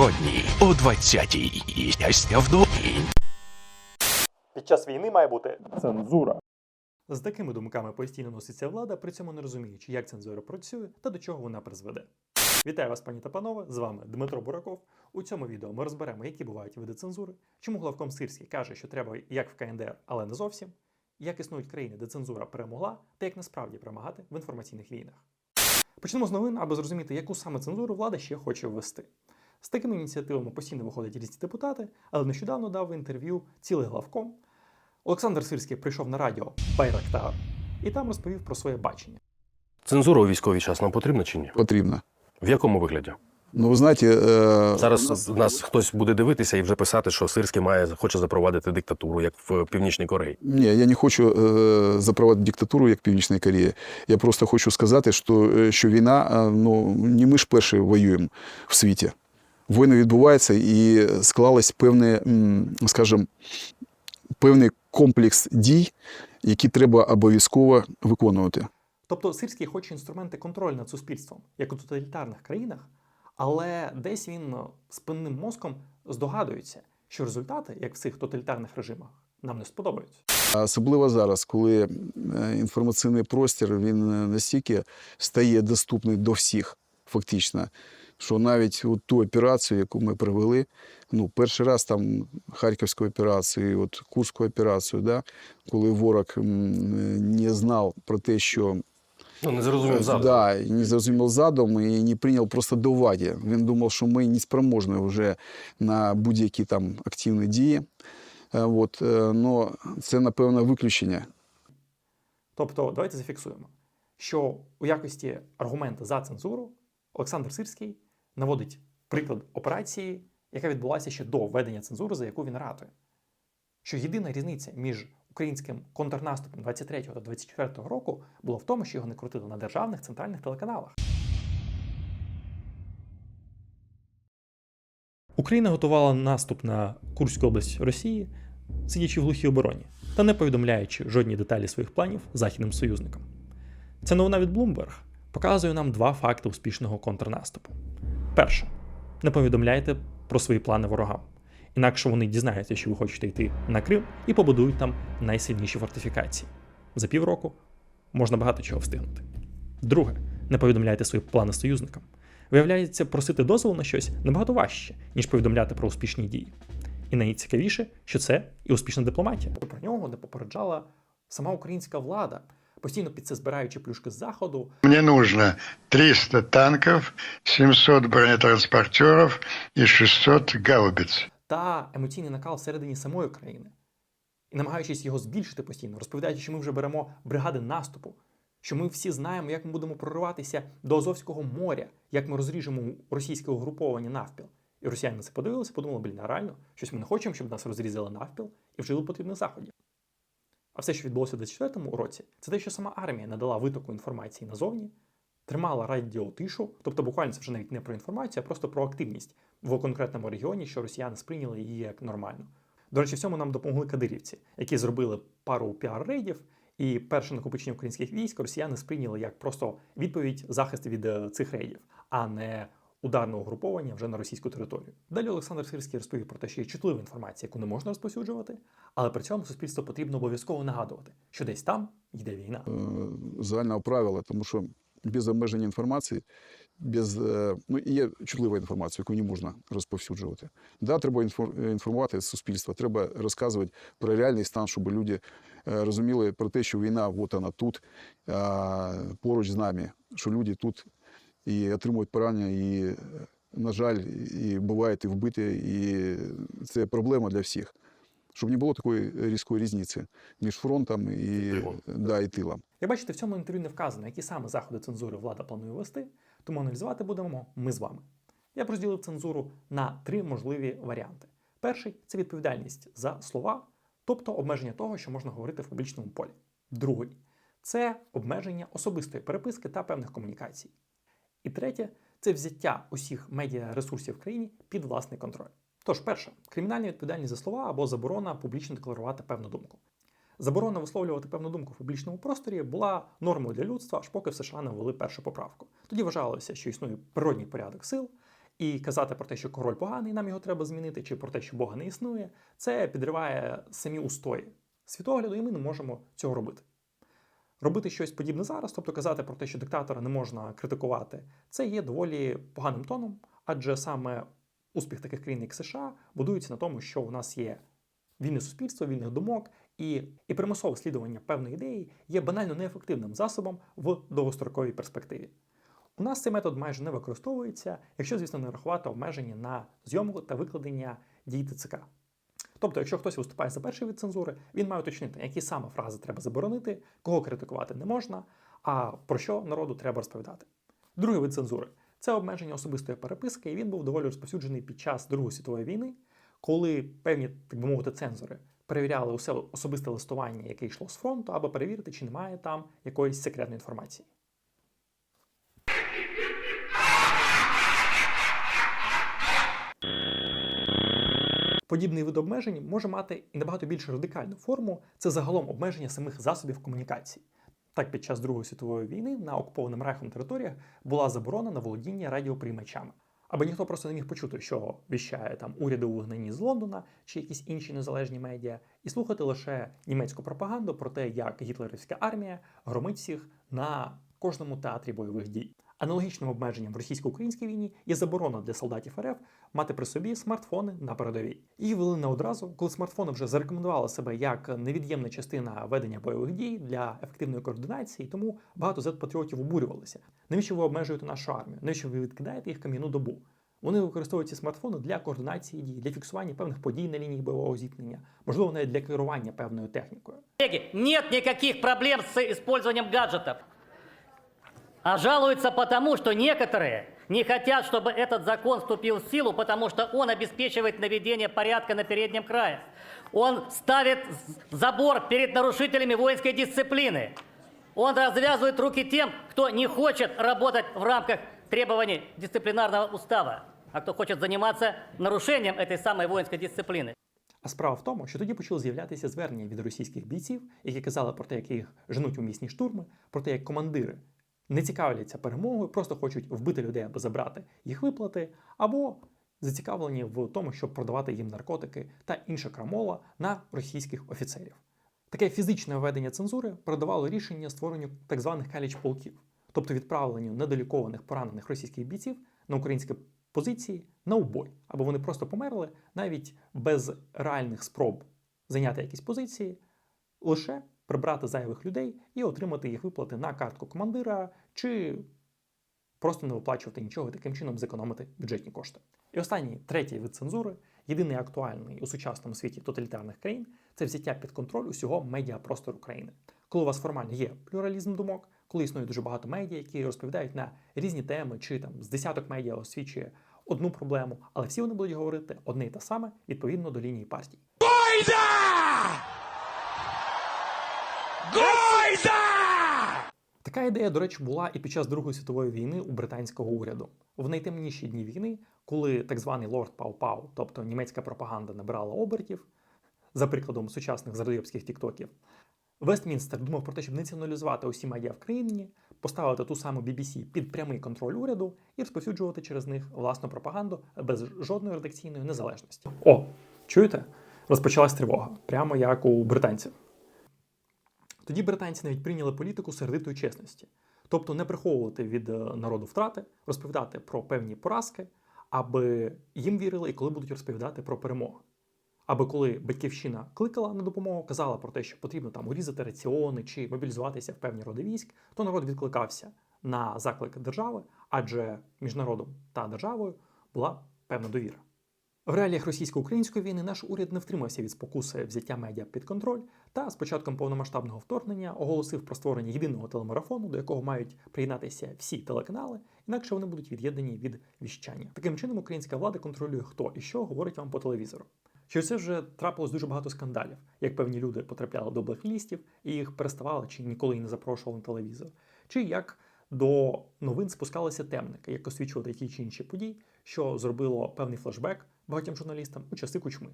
Сьогодні о 20-й. Щастя вдові. Під час війни має бути цензура. З такими думками постійно носиться влада, при цьому не розуміючи, як цензура працює та до чого вона призведе. Вітаю вас, пані та панове! З вами Дмитро Бураков. У цьому відео ми розберемо, які бувають види цензури, чому главком Сирський каже, що треба як в КНДР, але не зовсім, як існують країни, де цензура перемогла, та як насправді перемагати в інформаційних війнах. Почнемо з новин, аби зрозуміти, яку саме цензуру влада ще хоче ввести. З такими ініціативами постійно виходять різні депутати, але нещодавно дав інтерв'ю цілий главком. Олександр Сирський прийшов на радіо Байрактар і там розповів про своє бачення. Цензура у військовий час нам потрібна чи ні? потрібно. В якому вигляді? Ну, ви знаєте, е, Зараз нас хтось буде дивитися і вже писати, що Сирський має хоче запровадити диктатуру, як в Північній Кореї. ні, я не хочу е, запровадити диктатуру, як Північна Корея. Я просто хочу сказати, що, е, що війна, е, ну, не ми ж перші воюємо в світі. Війни відбуваються і склалось певне, скажімо, певний комплекс дій, які треба обов'язково виконувати. Тобто Сирський хоче інструменти контролю над суспільством, як у тоталітарних країнах, але десь він спинним мозком здогадується, що результати, як в цих тоталітарних режимах, нам не сподобаються. Особливо зараз, коли е, інформаційний простір він е, настільки стає доступний до всіх, фактично, що навіть от ту операцію, яку ми провели, ну, перший раз там Харківську операцію, от Курську операцію, да, коли ворог не знав про те, що Ну не зрозумів задум. Да, не зрозумів задум і не прийняв просто до уваги. Він думав, що ми не спроможні вже на будь-які там активні дії. Е, От, е, но це, напевно, виключення. Тобто, давайте зафіксуємо, що у якості аргумента за цензуру Олександр Сирський наводить приклад операції, яка відбулася ще до введення цензури, за яку він ратує. Що єдина різниця між українським контрнаступом 23 та 24 року була в тому, що його не крутили на державних центральних телеканалах. Україна готувала наступ на Курську область Росії, сидячи в глухій обороні та не повідомляючи жодні деталі своїх планів західним союзникам. Ця новина від Bloomberg показує нам два факти успішного контрнаступу. Перше, не повідомляйте про свої плани ворогам. Інакше вони дізнаються, що ви хочете йти на Крим і побудують там найсильніші фортифікації. За півроку можна багато чого встигнути. Друге, не повідомляйте свої плани союзникам. Виявляється, просити дозволу на щось набагато важче, ніж повідомляти про успішні дії. І найцікавіше, що це і успішна дипломатія. Про нього не попереджала сама українська влада, постійно під це збираючи плюшки з заходу, Мне нужно 300 танков, 700 бронетранспортеров и 600 гаубиц. та емоційний накал всередині самої країни. І намагаючись його збільшити постійно, розповідаючи, що ми вже беремо бригади наступу, що ми всі знаємо, як ми будемо прориватися до Азовського моря, як ми розріжемо російське угруповання навпіл. І росіяни на це подивилися, подумали, блін, реально, щось ми не хочемо, щоб нас розрізали навпіл і вжили потрібних заходів. А все, що відбулося в 24-му році, це те, що сама армія надала витоку інформації назовні, тримала радіотишу, тобто буквально це вже навіть не про інформацію, а просто про активність в конкретному регіоні, що росіяни сприйняли її як нормально. До речі, в цьому нам допомогли кадирівці, які зробили пару піар-рейдів, і перше накопичення українських військ росіяни сприйняли як просто відповідь захист від е, цих рейдів, а не ударне угруповання вже на російську територію. Далі Олександр Сирський розповів про те, що є чутлива інформація, яку не можна розповсюджувати, але при цьому суспільству потрібно обов'язково нагадувати, що десь там йде війна. е, загального правила, тому що без обмеження інформації, без, е, ну, є чутлива інформація, яку не можна розповсюджувати. Да, треба е, інформувати суспільство, треба розказувати про реальний стан, щоб люди розуміли про те, що війна, от вона тут, поруч з нами, що люди тут і отримують поранення, і, е, на жаль, і бувають і вбиті, і це проблема для всіх. Щоб не було такої різкої різниці між фронтом і, тилом. да, і тилом. Як бачите, в цьому інтерв'ю не вказано, які саме заходи цензури влада планує вести, тому аналізувати будемо ми з вами. Я б розділив цензуру на три можливі варіанти. Перший це відповідальність за слова, тобто обмеження того, що можна говорити в публічному полі. Другий це обмеження особистої переписки та певних комунікацій. І третє це взяття усіх медіаресурсів в країні під власний контроль. Тож, перше, кримінальна відповідальність за слова або заборона публічно декларувати певну думку. Заборона висловлювати певну думку в публічному просторі була нормою для людства, аж поки в США не ввели першу поправку. Тоді вважалося, що існує природній порядок сил, І казати про те, що король поганий, нам його треба змінити, чи про те, що Бога не існує, це підриває самі устої світогляду, і ми не можемо цього робити. Робити щось подібне зараз, тобто казати про те, що диктатора не можна критикувати, це є доволі поганим тоном, адже саме успіх таких країн, як США, будується на тому, що у нас є вільне суспільство, вільних думок, і, і примусове слідування певної ідеї є банально неефективним засобом в довгостроковій перспективі. У нас цей метод майже не використовується, якщо, звісно, не рахувати обмеження на зйомку та викладення дій ТЦК. Тобто, якщо хтось виступає за перший від цензури, він має уточнити, які саме фрази треба заборонити, кого критикувати не можна, а про що народу треба розповідати. Другий вид цензури це обмеження особистої переписки, і він був доволі розповсюджений під час Другої світової війни, коли певні, так би мовити, цензори перевіряли усе особисте листування, яке йшло з фронту, аби перевірити, чи немає там якоїсь секретної інформації. Подібний вид обмежень може мати і набагато більш радикальну форму це загалом обмеження самих засобів комунікації. Так, під час Другої світової війни на окупованим райхом територіях була заборона на володіння радіоприймачами. Аби ніхто просто не міг почути, що віщає там уряди у вигнанні з Лондона чи якісь інші незалежні медіа, і слухати лише німецьку пропаганду про те, як гітлерівська армія громить всіх на кожному театрі бойових дій. Аналогічним обмеженням в російсько-українській війні є заборона для солдатів РФ мати при собі смартфони на передовій. Її ввели не одразу, коли смартфони вже зарекомендували себе як невід'ємна частина ведення бойових дій для ефективної координації, тому багато зет-патріотів обурювалися. Навіщо ви обмежуєте нашу армію? Навіщо ви відкидаєте їх кам'яну добу? Вони використовують ці смартфони для координації дій, для фіксування певних подій на лінії бойового зіткнення, можливо, навіть для керування певною технікою. Коллеги, нет никаких проблем с использованием гаджетов. А жалуются потому, что некоторые не хотят, чтобы этот закон вступил в силу, потому что он обеспечивает наведение порядка на переднем крае. Он ставит з- забор перед нарушителями воинской дисциплины. Он развязывает руки тем, кто не хочет работать в рамках требований дисциплинарного устава, а кто хочет заниматься нарушением этой самой воинской дисциплины. А справа в тому, що тоді почали з'являтися звернення від російських бійців, які казали про те, як їх женуть у місні штурми, про те, як командири не цікавляться перемогою, просто хочуть вбити людей, аби забрати їх виплати, або зацікавлені в тому, щоб продавати їм наркотики та інша крамола на російських офіцерів. Таке фізичне введення цензури передавало рішення створенню так званих каліч-полків, тобто відправленню недолікованих поранених російських бійців на українські позиції на убой, або вони просто померли навіть без реальних спроб зайняти якісь позиції, лише прибрати зайвих людей і отримати їх виплати на картку командира чи просто не виплачувати нічого таким чином зекономити бюджетні кошти. І останній третій вид цензури, єдиний актуальний у сучасному світі тоталітарних країн, це взяття під контроль усього медіапростору країни. Коли у вас формально є плюралізм думок, коли існує дуже багато медіа, які розповідають на різні теми, чи там з десяток медіа освічує одну проблему, але всі вони будуть говорити одне і те саме відповідно до лінії партій. Така ідея, до речі, була і під час Другої світової війни у британського уряду. В найтемніші дні війни, коли так званий лорд Пау-Пау, тобто німецька пропаганда, набирала обертів, за прикладом сучасних зрадіопських тіктоків, Вестмінстер думав про те, щоб націоналізувати усі медіа в країні, поставити ту саму BBC під прямий контроль уряду і розповсюджувати через них власну пропаганду без жодної редакційної незалежності. О, чуєте? Розпочалась тривога, прямо як у британців. Тоді британці навіть прийняли політику сердитої чесності, тобто не приховувати від е, народу втрати, розповідати про певні поразки, аби їм вірили і коли будуть розповідати про перемогу. Аби коли батьківщина кликала на допомогу, казала про те, що потрібно там урізати раціони чи мобілізуватися в певні роди військ, то народ відкликався на заклики держави, адже між народом та державою була певна довіра. В реаліях російсько-української війни наш уряд не втримався від спокуси взяття медіа під контроль та з початком повномасштабного вторгнення оголосив про створення єдиного телемарафону, до якого мають приєднатися всі телеканали, інакше вони будуть від'єднані від віщання. Таким чином, українська влада контролює, хто і що говорить вам по телевізору. Через це вже трапилось дуже багато скандалів, як певні люди потрапляли до блеклістів і їх переставали чи ніколи і не запрошували на телевізор, чи як до новин спускалися темники, як освічувати ті чи інші події, що зробило певний флешбек багатьом журналістам у часи кучми.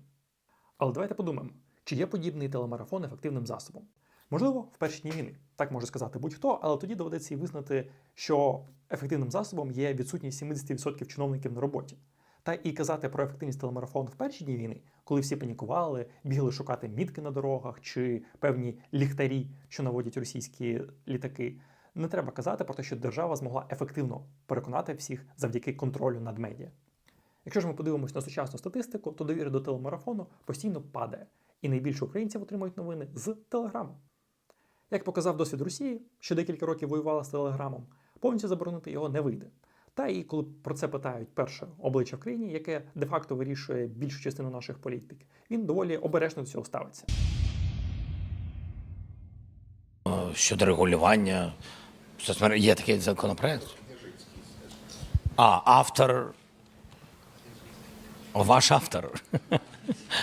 Але давайте подумаємо, чи є подібний телемарафон ефективним засобом? Можливо, в перші дні війни. Так може сказати будь-хто, але тоді доведеться і визнати, що ефективним засобом є відсутність 70% чиновників на роботі. Та і казати про ефективність телемарафону в перші дні війни, коли всі панікували, бігли шукати мітки на дорогах чи певні ліхтарі, що наводять російські літаки. Не треба казати про те, що держава змогла ефективно переконати всіх завдяки контролю над медіа. Якщо ж ми подивимось на сучасну статистику, то довіра до телемарафону постійно падає, і найбільше українців отримують новини з телеграму. Як показав досвід Росії, що декілька років воювала з телеграмом, повністю заборонити його не вийде. Та і коли про це питають перше обличчя в країні, яке де-факто вирішує більшу частину наших політик, він доволі обережно до цього ставиться. Щодо регулювання є такий законопроект. А, автор. Ваш автор.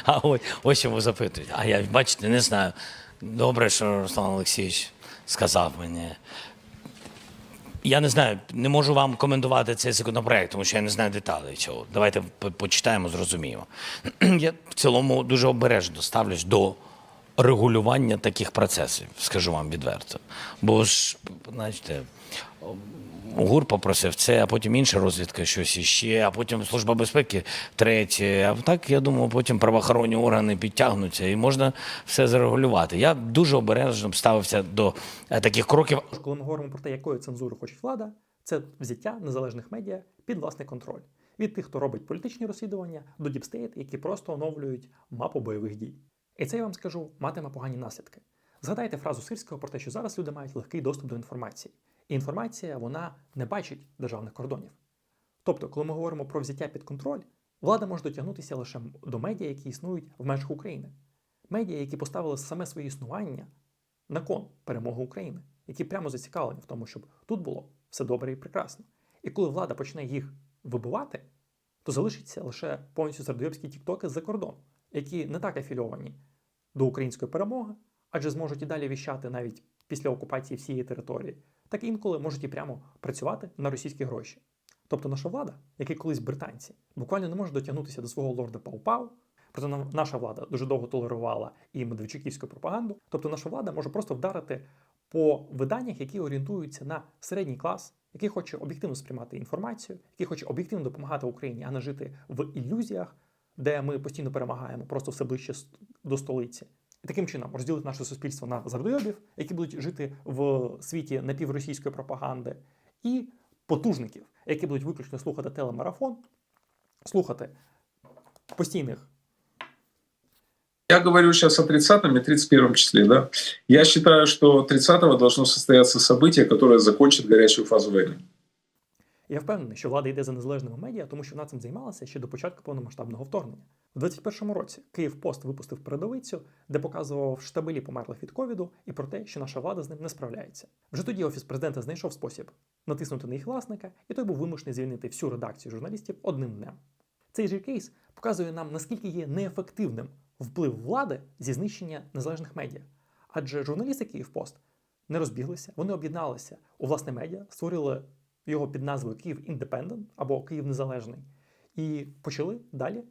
А ось, ось чому запитують. А я, бачите, не знаю. Добре, що Руслан Олексійович сказав мені. Я не знаю, не можу вам коментувати цей законопроект, тому що я не знаю деталей цього. Давайте почитаємо, зрозуміємо. Я в цілому дуже обережно ставлюсь до регулювання таких процесів, скажу вам відверто. Бо ж, знаєте, ГУР попросив це, а потім інша розвідка щось іще, а потім Служба безпеки третє. А так, я думаю, потім правоохоронні органи підтягнуться і можна все зарегулювати. Я дуже обережно ставився до е, таких кроків. Коли ми говоримо про те, якої цензури хоче влада, це взяття незалежних медіа під власний контроль. Від тих, хто робить політичні розслідування, до діпстейт, які просто оновлюють мапу бойових дій. І це я вам скажу, матиме погані наслідки. Згадайте фразу Сирського про те, що зараз люди мають легкий доступ до інформації. І інформація вона не бачить державних кордонів. Тобто, коли ми говоримо про взяття під контроль, влада може дотягнутися лише до медіа, які існують в межах України. Медіа, які поставили саме своє існування на кон перемоги України, які прямо зацікавлені в тому, щоб тут було все добре і прекрасно. І коли влада почне їх вибивати, то залишиться лише повністю сердойобські тіктоки з-за кордону, які не так афільовані до української перемоги, адже зможуть і далі віщати навіть після окупації всієї території, так інколи можуть і прямо працювати на російські гроші. Тобто наша влада, як і колись британці, буквально не може дотягнутися до свого лорда Пау-Пау. Проте наша влада дуже довго толерувала і медведчуківську пропаганду. Тобто наша влада може просто вдарити по виданнях, які орієнтуються на середній клас, який хоче об'єктивно сприймати інформацію, який хоче об'єктивно допомагати Україні, а не жити в ілюзіях, де ми постійно перемагаємо, просто все ближче до столиці. І таким чином розділити наше суспільство на зардойобів, які будуть жити в світі напівросійської пропаганди, і потужників, які будуть виключно слухати телемарафон, слухати постійних Я говорю сейчас о 30 и 31 числе. Да? Я считаю, что 30-го должно состояться событие, которое закончит горячую фазу войны. Я впевнений, що влада йде за незалежними медіа, тому що вона цим займалася ще до початку повномасштабного вторгнення. У 21-му році Київ Пост випустив передовицю, де показував штабелі померлих від ковіду і про те, що наша влада з ним не справляється. Вже тоді офіс президента знайшов спосіб натиснути на їх власника, і той був вимушений звільнити всю редакцію журналістів одним днем. Цей же кейс показує нам, наскільки є неефективним вплив влади зі знищення незалежних медіа. Адже журналісти Київпост не розбіглися, вони об'єдналися у власне медіа, створили його під назвою Київ Індепендент або Київ Незалежний, і почали далі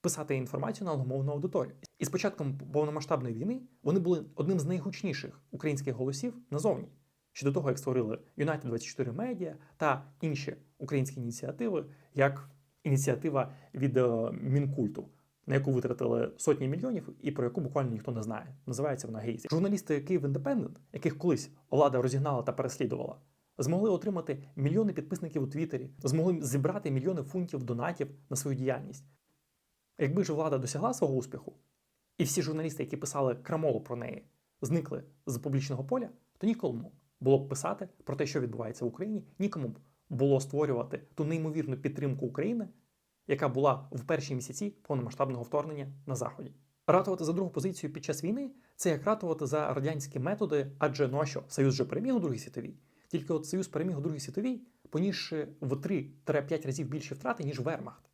писати інформацію на англомовну аудиторію. І з початком повномасштабної війни вони були одним з найгучніших українських голосів назовні. Ще до того, як створили United 24 Media та інші українські ініціативи, як ініціатива від е, Мінкульту, на яку витратили сотні мільйонів і про яку буквально ніхто не знає. Називається вона Гейзі. Журналісти Київ Індепендент, яких колись влада розігнала та переслідувала, змогли отримати мільйони підписників у Твіттері, змогли зібрати мільйони фунтів донатів на свою діяльність. Якби ж влада досягла свого успіху, і всі журналісти, які писали крамолу про неї, зникли з публічного поля, то нікому було б писати про те, що відбувається в Україні, нікому б було створювати ту неймовірну підтримку України, яка була в перші місяці повномасштабного вторгнення на Заході. Ратувати за другу позицію під час війни це як ратувати за радянські методи, адже ну а що, Союз же переміг у Другій світовій. Тільки от Союз переміг у Другій світовій, понісши в 3-5 разів більші втрати, ніж Вермахт.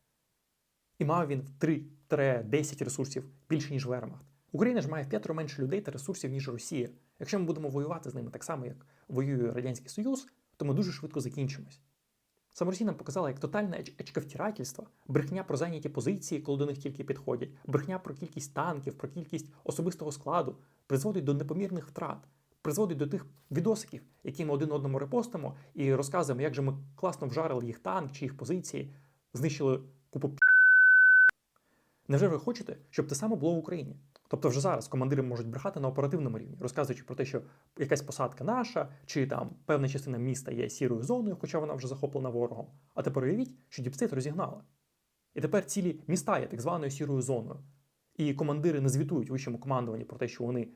І мав він в 3-10 ресурсів більше, ніж Вермахт. Україна ж має в п'ятеро менше людей та ресурсів, ніж Росія. Якщо ми будемо воювати з ними так само, як воює Радянський Союз, то ми дуже швидко закінчимось. Саме Росія нам показала, як тотальне еч- ечкавтирательство, брехня про зайняті позиції, коли до них тільки підходять, брехня про кількість танків, про кількість особистого складу призводить до непомірних втрат, призводить до тих відосиків, які ми один одному репостимо і розказуємо, як же ми класно вжарили їх танк чи їх позиції, знищили купу. Невже ви хочете, щоб те саме було в Україні? Тобто вже зараз командири можуть брехати на оперативному рівні, розказуючи про те, що якась посадка наша, чи там певна частина міста є сірою зоною, хоча вона вже захоплена ворогом. А тепер уявіть, що діпстейт розігнали. І тепер цілі міста є так званою сірою зоною. І командири не звітують вищому командуванні про те, що вони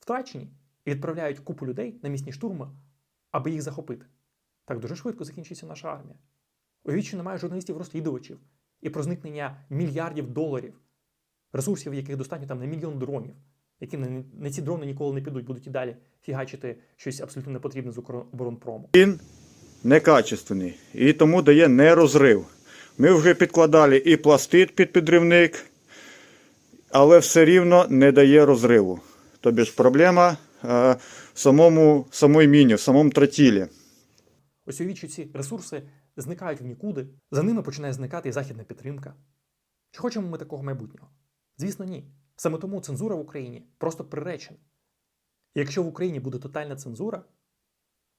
втрачені, і відправляють купу людей на місні штурми, аби їх захопити. Так дуже швидко закінчиться наша армія. Уявіть, що немає журналістів-розслідувачів і про зникнення мільярдів доларів, ресурсів, яких достатньо там на мільйон дронів, які на, на ці дрони ніколи не підуть, будуть і далі фігачити щось абсолютно непотрібне з Укроборонпрому. Він некачественний і тому дає нерозрив. Ми вже підкладали і пластит під підривник, але все рівно не дає розриву. Тобі ж проблема в самому самої міні, в самому тротілі. Ось уявіть, ці ресурси зникають в нікуди, за ними починає зникати і західна підтримка. Чи хочемо ми такого майбутнього? Звісно, ні. Саме тому цензура в Україні просто приречена. Якщо в Україні буде тотальна цензура,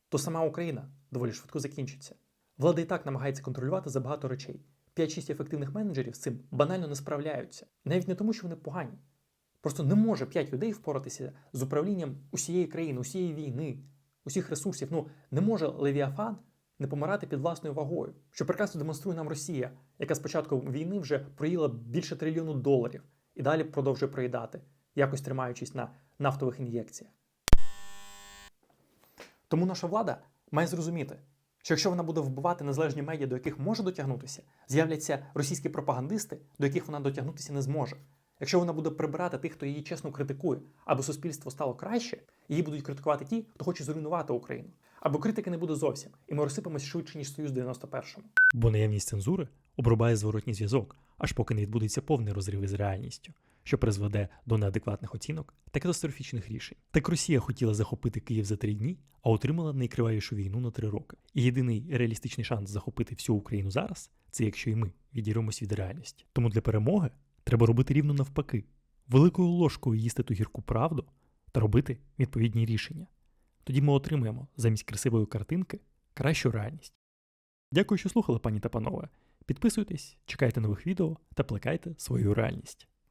то сама Україна доволі швидко закінчиться. Влада і так намагається контролювати забагато речей. 5-6 ефективних менеджерів з цим банально не справляються. Навіть не тому, що вони погані. Просто не може 5 людей впоратися з управлінням усієї країни, усієї війни, усіх ресурсів. Ну, не може Левіафан не помирати під власною вагою, що прекрасно демонструє нам Росія, яка з початку війни вже проїла більше трильйону доларів і далі продовжує проїдати, якось тримаючись на нафтових ін'єкціях. Тому наша влада має зрозуміти, що якщо вона буде вбивати незалежні медіа, до яких може дотягнутися, з'являться російські пропагандисти, до яких вона дотягнутися не зможе. Якщо вона буде прибирати тих, хто її чесно критикує, аби суспільство стало краще, її будуть критикувати ті, хто хоче зруйнувати Україну. Або критики не буде зовсім, і ми розсипемось швидше, ніж Союз 91-му. бо наявність цензури обрубає зворотній зв'язок, аж поки не відбудеться повний розрив із реальністю, що призведе до неадекватних оцінок та катастрофічних рішень. Так Росія хотіла захопити Київ за три дні, а отримала найкривавішу війну на три роки. І єдиний реалістичний шанс захопити всю Україну зараз це якщо і ми відірвемось від реальності. Тому для перемоги треба робити рівно навпаки, великою ложкою їсти ту гірку правду та робити відповідні рішення. Тоді ми отримаємо замість красивої картинки кращу реальність. Дякую, що слухали, пані та панове. Підписуйтесь, чекайте нових відео та плекайте свою реальність.